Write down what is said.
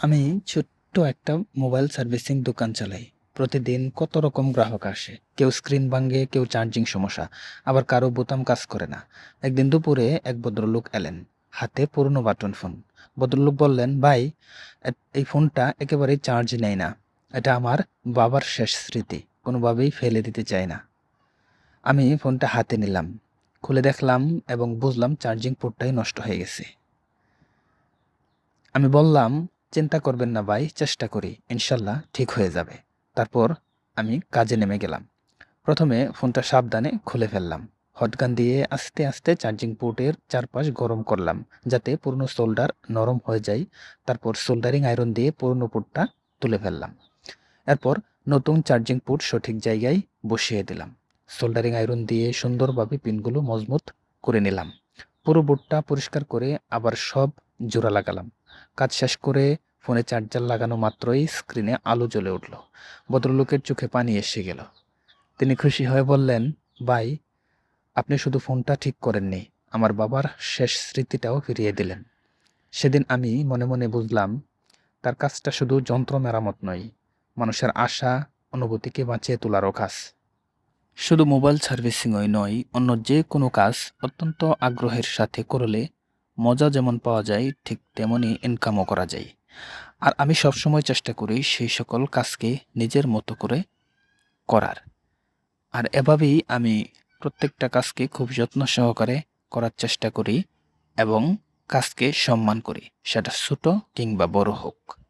আমি ছোট্ট একটা মোবাইল সার্ভিসিং দোকান চালাই। প্রতিদিন কত রকম গ্রাহক আসে? কেউ স্ক্রিন ভাঙে, কেউ চার্জিং সমস্যা, আবার কারও বোতাম কাজ করে না। একদিন দুপুরে এক ভদ্রলোক এলেন, হাতে পুরনো বাটন ফোন। ভদ্রলোক বললেন, ভাই এই ফোনটা একেবারেই চার্জ নেয় না। এটা আমার বাবার শেষ স্মৃতি, কোনোভাবেই ফেলে দিতে চাই না। আমি ফোনটা হাতে নিলাম, খুলে দেখলাম এবং বুঝলাম চার্জিং পোর্টটাই নষ্ট হয়ে গেছে। আমি বললাম চিন্তা করবেন না ভাই, চেষ্টা করি। ইনশাল্লাহ ঠিক হয়ে যাবে। তারপর আমি কাজে নেমে গেলাম। প্রথমে ফোনটা সাবধানে খুলে ফেললাম। হটগান দিয়ে আস্তে আস্তে চার্জিং পোর্টের চারপাশ গরম করলাম, যাতে পুরনো সোল্ডার নরম হয়ে যায়। তারপর সোল্ডারিং আয়রন দিয়ে পুরনো পোর্টটা তুলে ফেললাম। এরপর নতুন চার্জিং পোর্ট সঠিক জায়গায় বসিয়ে দিলাম। সোল্ডারিং আয়রন দিয়ে সুন্দরভাবে পিনগুলো মজবুত করে নিলাম। পুরো বোর্ডটা পরিষ্কার করে আবার সব জোড়া লাগালাম। কাজ শেষ করে ফোনে চার্জার লাগানো মাত্রই স্ক্রিনে আলো জ্বলে উঠল। ভদ্রলোকের চোখে পানি এসে গেল। তিনি খুশি হয়ে বললেন, ভাই, আপনি শুধু ফোনটা ঠিক করেননি, আমার বাবার শেষ স্মৃতিটাও ফিরিয়ে দিলেন। সেদিন আমি মনে মনে বুঝলাম, তার কাজটা শুধু যন্ত্র মেরামত নয়, মানুষের আশা, অনুভূতিকে বাঁচিয়ে তোলারও কাজ। শুধু মোবাইল সার্ভিসিংই নয়, অন্য যে কোনো কাজ অত্যন্ত আগ্রহের সাথে করলে মজা যেমন পাওয়া যায়, ঠিক তেমনই ইনকামও করা যায়। আর আমি সবসময় চেষ্টা করি সেই সকল কাজকে নিজের মতো করে করার। আর এভাবেই আমি প্রত্যেকটা কাজকে খুব যত্ন সহকারে করার চেষ্টা করি এবং কাজকে সম্মান করি, সেটা ছোট কিংবা বড় হোক।